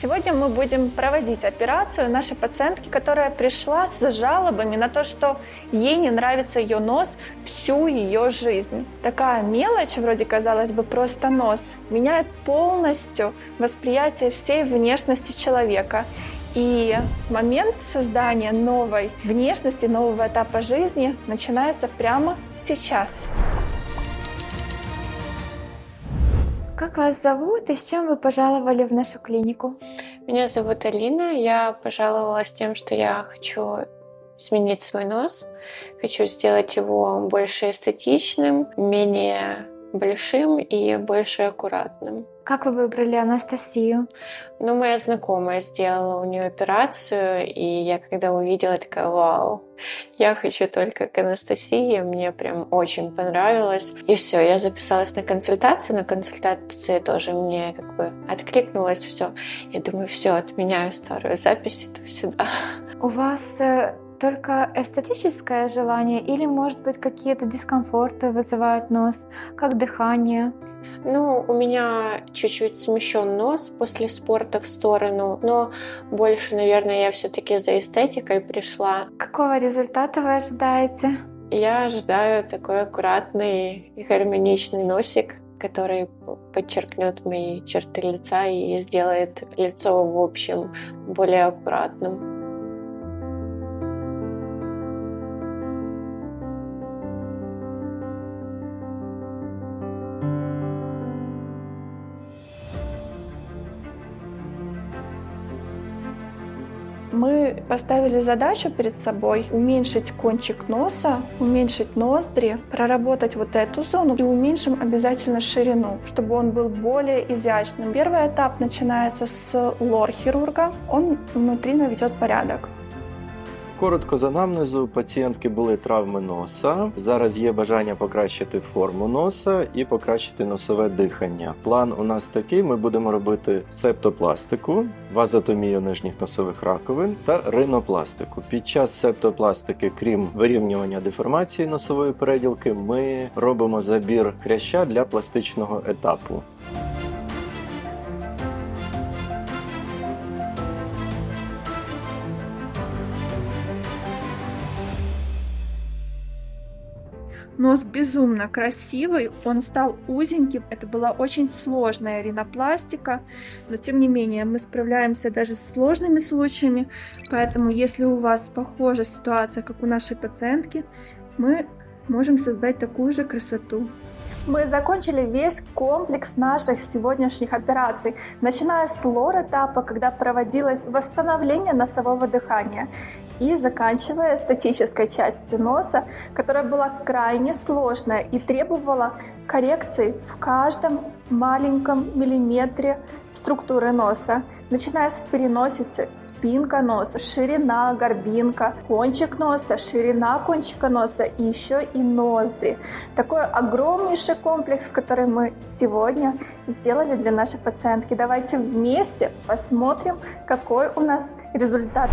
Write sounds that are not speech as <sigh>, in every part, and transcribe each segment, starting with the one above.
Сегодня мы будем проводить операцию нашей пациентки, которая пришла с жалобами на то, что ей не нравится ее нос всю ее жизнь. Такая мелочь, вроде казалось бы, просто нос, меняет полностью восприятие всей внешности человека. И момент создания новой внешности, нового этапа жизни начинается прямо сейчас. Как вас зовут и с чем вы пожаловали в нашу клинику? Меня зовут Алина. Я пожаловалась тем, что я хочу сменить свой нос. Хочу сделать его больше эстетичным, менее большим и больше аккуратным. Как вы выбрали Анастасию? Ну, моя знакомая сделала у нее операцию, и я когда увидела, такая, вау, я хочу только к Анастасии, мне прям очень понравилось. И все, я записалась на консультацию, на консультации тоже мне как бы откликнулось все. Я думаю, все, отменяю старую запись, иду сюда. У вас э, только эстетическое желание или, может быть, какие-то дискомфорты вызывает нос, как дыхание? Ну, у меня чуть-чуть смещен нос после спорта в сторону, но больше, наверное, я все-таки за эстетикой пришла. Какого результата вы ожидаете? Я ожидаю такой аккуратный и гармоничный носик, который подчеркнет мои черты лица и сделает лицо, в общем, более аккуратным. Мы поставили задачу перед собой уменьшить кончик носа, уменьшить ноздри, проработать вот эту зону и уменьшим обязательно ширину, чтобы он был более изящным. Первый этап начинается с лор-хирурга. Он внутри наведет порядок. Коротко з анамнезу пацієнтки були травми носа. Зараз є бажання покращити форму носа і покращити носове дихання. План у нас такий: ми будемо робити септопластику, вазотомію нижніх носових раковин та ринопластику. Під час септопластики, крім вирівнювання деформації носової переділки, ми робимо забір хряща для пластичного етапу. Нос безумно красивый, он стал узеньким. Это была очень сложная ринопластика, но тем не менее мы справляемся даже с сложными случаями. Поэтому если у вас похожая ситуация, как у нашей пациентки, мы можем создать такую же красоту. Мы закончили весь комплекс наших сегодняшних операций, начиная с лор-этапа, когда проводилось восстановление носового дыхания, и заканчивая статической частью носа, которая была крайне сложная и требовала коррекций в каждом маленьком миллиметре структуры носа, начиная с переносицы, спинка носа, ширина горбинка, кончик носа, ширина кончика носа и еще и ноздри. Такой огромнейший комплекс, который мы сегодня сделали для нашей пациентки. Давайте вместе посмотрим, какой у нас результат.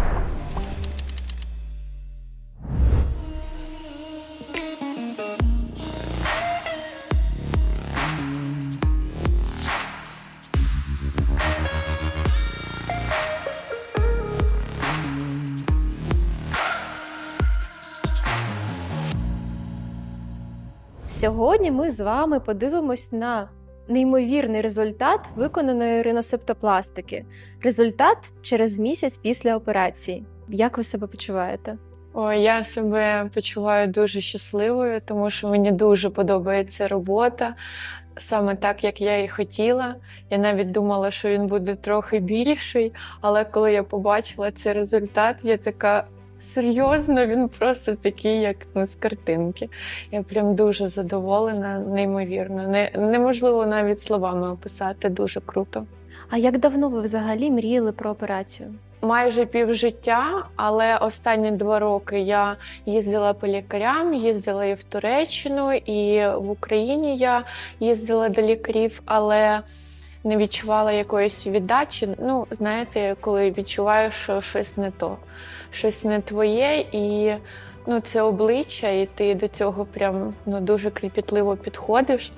Сьогодні ми з вами подивимось на неймовірний результат виконаної риносептопластики. Результат через місяць після операції. Як ви себе почуваєте? Ой, я себе почуваю дуже щасливою, тому що мені дуже подобається робота. Саме так, як я і хотіла. Я навіть думала, що він буде трохи більший, але коли я побачила цей результат, я така серйозно, він просто такий, як ну, з картинки. Я прям дуже задоволена, неймовірно. Не, неможливо навіть словами описати, дуже круто. А як давно ви взагалі мріяли про операцію? Майже півжиття, але останні два роки я їздила по лікарям, їздила і в Туреччину, і в Україні я їздила до лікарів, але не відчувала якоїсь віддачі. Ну, знаєте, коли відчуваєш, що щось не то, щось не твоє, і ну, це обличчя, і ти до цього прям ну, дуже кріпітливо підходиш.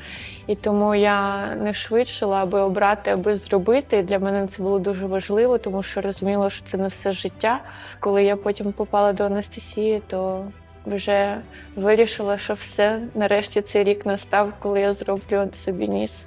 І тому я не швидшила, аби обрати, аби зробити. Для мене це було дуже важливо, тому що розуміла, що це не все життя. Коли я потім попала до Анастасії, то вже вирішила, що все, нарешті цей рік настав, коли я зроблю собі ніс.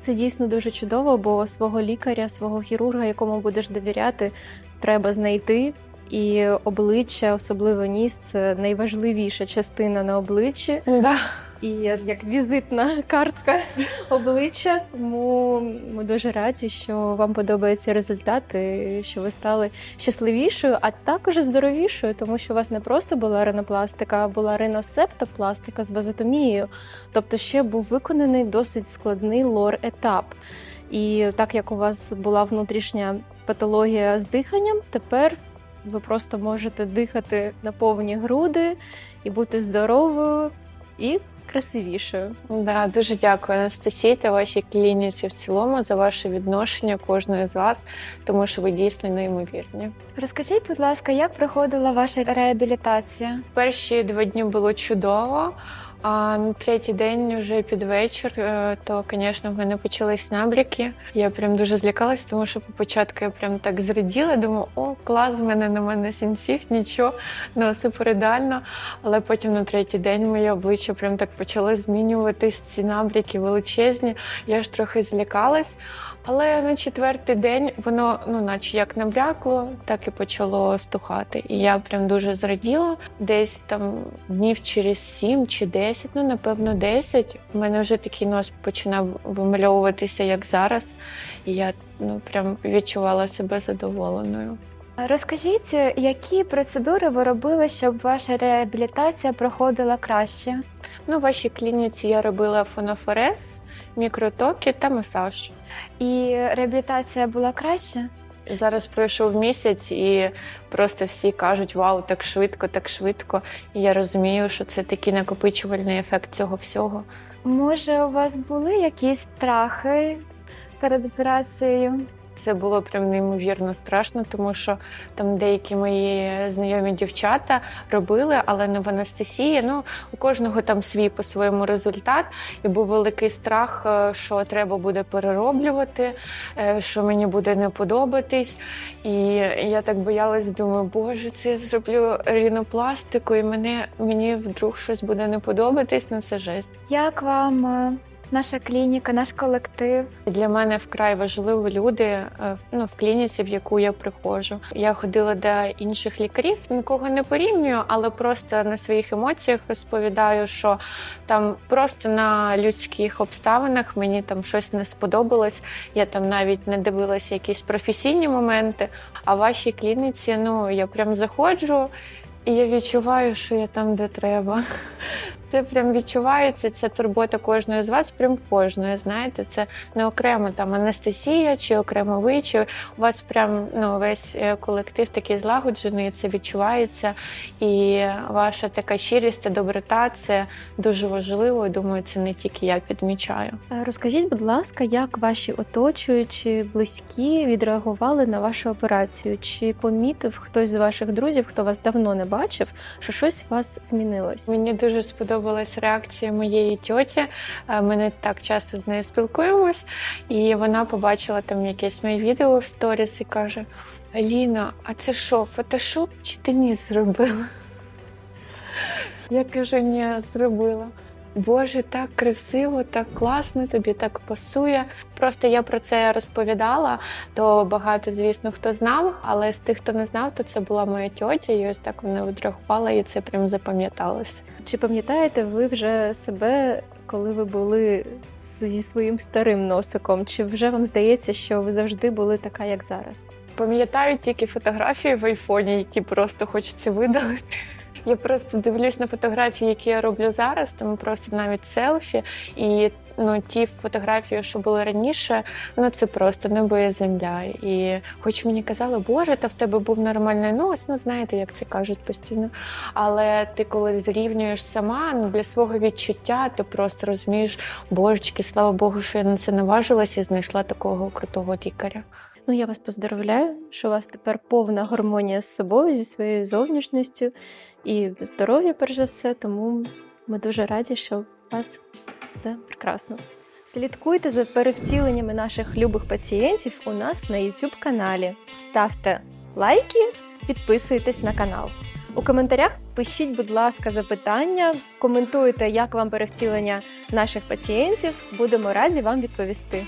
Це дійсно дуже чудово, бо свого лікаря, свого хірурга, якому будеш довіряти, треба знайти. І обличчя, особливо ніс, це найважливіша частина на обличчі. Да. і як візитна картка <laughs> обличчя. Тому ми дуже раді, що вам подобається результат, і що ви стали щасливішою, а також здоровішою, тому що у вас не просто була ринопластика, а була риносептопластика з вазотомією. Тобто ще був виконаний досить складний лор-етап. І так як у вас була внутрішня патологія з диханням, тепер ви просто можете дихати на повні груди і бути здоровою і красивішою. Да, дуже дякую Анастасії та вашій клініці в цілому за ваше відношення кожної з вас, тому що ви дійсно неймовірні. Розкажіть, будь ласка, як проходила ваша реабілітація? Перші два дні було чудово. А на третій день вже під вечір, е, то, звісно, в мене почались набряки. Я прям дуже злякалась, тому що по початку я прям так зраділа. Думаю, о, клас, в мене на мене сінців, нічого, ну супер ідеально. Але потім на третій день моє обличчя прям так почало змінюватись. Ці набряки величезні. Я ж трохи злякалась. Але на четвертий день воно, ну, наче як набрякло, так і почало стухати. І я прям дуже зраділа. Десь там днів через сім чи десять, ну напевно, десять. В мене вже такий нос починав вимальовуватися, як зараз. І я ну прям відчувала себе задоволеною. Розкажіть, які процедури ви робили, щоб ваша реабілітація проходила краще? Ну, в вашій клініці я робила фонофорез, мікротоки та масаж. І реабілітація була краще? Зараз пройшов місяць, і просто всі кажуть: Вау, так швидко, так швидко. І я розумію, що це такий накопичувальний ефект цього всього. Може, у вас були якісь страхи перед операцією? Це було прям неймовірно страшно, тому що там деякі мої знайомі дівчата робили, але не в Анастасії. Ну у кожного там свій по-своєму результат, і був великий страх, е, що треба буде перероблювати, е, що мені буде не подобатись. І я так боялась, думаю, боже, це я зроблю рінопластику, і мене мені вдруг щось буде не подобатись. Ну це жесть. Як вам е, наша клініка, наш колектив? Для мене вкрай важливі люди е, ну, в клініці, в яку я приходжу. Я ходила до інших лікарів, нікого не порівнюю, але просто на своїх емоціях розповідаю, що там просто на людських обставинах мені там щось не сподобалось. Я там навіть не дивилася якісь професійні моменти. А в вашій клініці, ну я прям заходжу. І я відчуваю, що я там, де треба. Це прям відчувається. Це турбота кожної з вас, прям кожної. Знаєте, це не окремо там Анастасія чи окремо ви, чи у вас прям ну весь е, колектив такий злагоджений. Це відчувається. І ваша така щирість та доброта це дуже важливо. І думаю, це не тільки я підмічаю. Е, Розкажіть, будь ласка, як ваші оточуючі близькі відреагували на вашу операцію? Чи помітив хтось з ваших друзів, хто вас давно не бачив, що щось у вас змінилось? Мені дуже сподобалась реакція моєї тьоті. Е, Ми не так часто з нею спілкуємось, і вона побачила там якесь моє відео в сторіс і каже: Аліна, а це що, фотошоп чи ти ніс зробила? Я кажу, ні, зробила. Боже, так красиво, так класно, тобі так пасує. Просто я про це розповідала, то багато, звісно, хто знав, але з тих, хто не знав, то це була моя тьотя, і ось так вона відреагувала, і це прям запам'яталося. Чи пам'ятаєте ви вже себе, коли ви були зі своїм старим носиком? Чи вже вам здається, що ви завжди були така, як зараз? Пам'ятаю тільки фотографії в айфоні, які просто хочеться видалити. Я просто дивлюсь на фотографії, які я роблю зараз, там просто навіть селфі, і ну ті фотографії, що були раніше, ну це просто небо і земля. І хоч мені казали, боже, та в тебе був нормальний нос, ну знаєте, як це кажуть постійно. Але ти коли зрівнюєш сама ну, для свого відчуття, ти просто розумієш, божечки, слава Богу, що я на це наважилася і знайшла такого крутого лікаря. Ну, я вас поздравляю, що у вас тепер повна гармонія з собою, зі своєю зовнішністю і здоров'я, перш за все. Тому ми дуже раді, що у вас все прекрасно. Слідкуйте за перевтіленнями наших любих пацієнтів у нас на YouTube каналі. Ставте лайки, підписуйтесь на канал. У коментарях пишіть, будь ласка, запитання, коментуйте, як вам перевтілення наших пацієнтів. Будемо раді вам відповісти.